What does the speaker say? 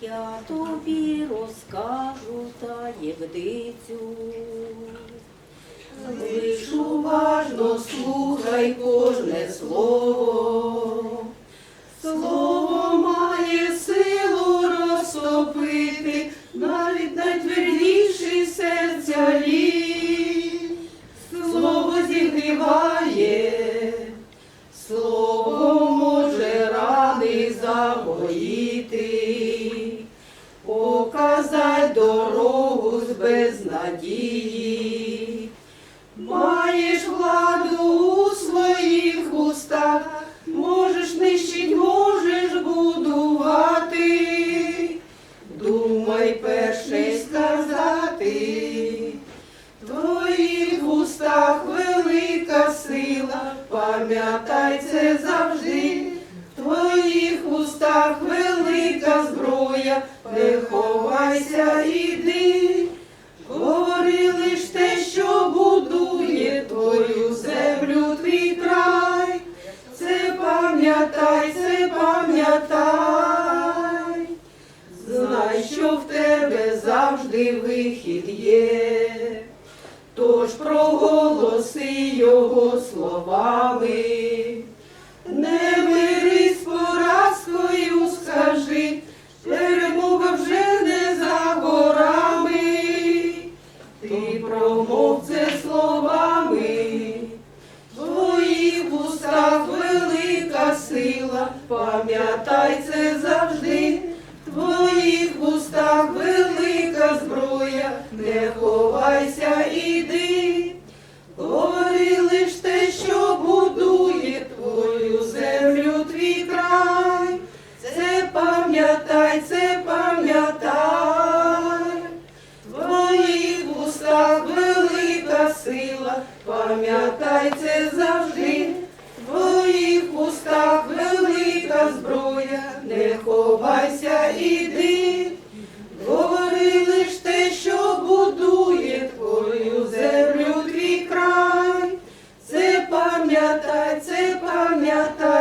Я тобі розкажу таємницю. Лиш уважно слухай кожне слово. Слово має силу розтопити навіть найтвердіші серця лід. Показать дорогу з безнадії. Маєш владу у своїх устах, можеш нищить, можеш будувати. Думай перше сказати. В твоїх устах велика сила, пам'ятай це завжди. Не ховайся, іди. Говори лиш те, що будує твою землю, твій край. Це пам'ятай, це пам'ятай. Знай, що в тебе завжди вихід є. Тож проголоси його словами. Ти промов це словами. Твоїх устах велика сила, пам'ятай це завжди. Твоїх устах велика зброя, не ховайся, іди. Говори лиш те, що будує твою землю, твій край. Це пам'ятай, це пам'ятай. Твоїх устах велика сила, пам'ятай це завжди. В твоїх устах велика зброя, не ховайся, іди. Говори лиш те, що будує твою землю, твій край. Це пам'ятай, це пам'ятай.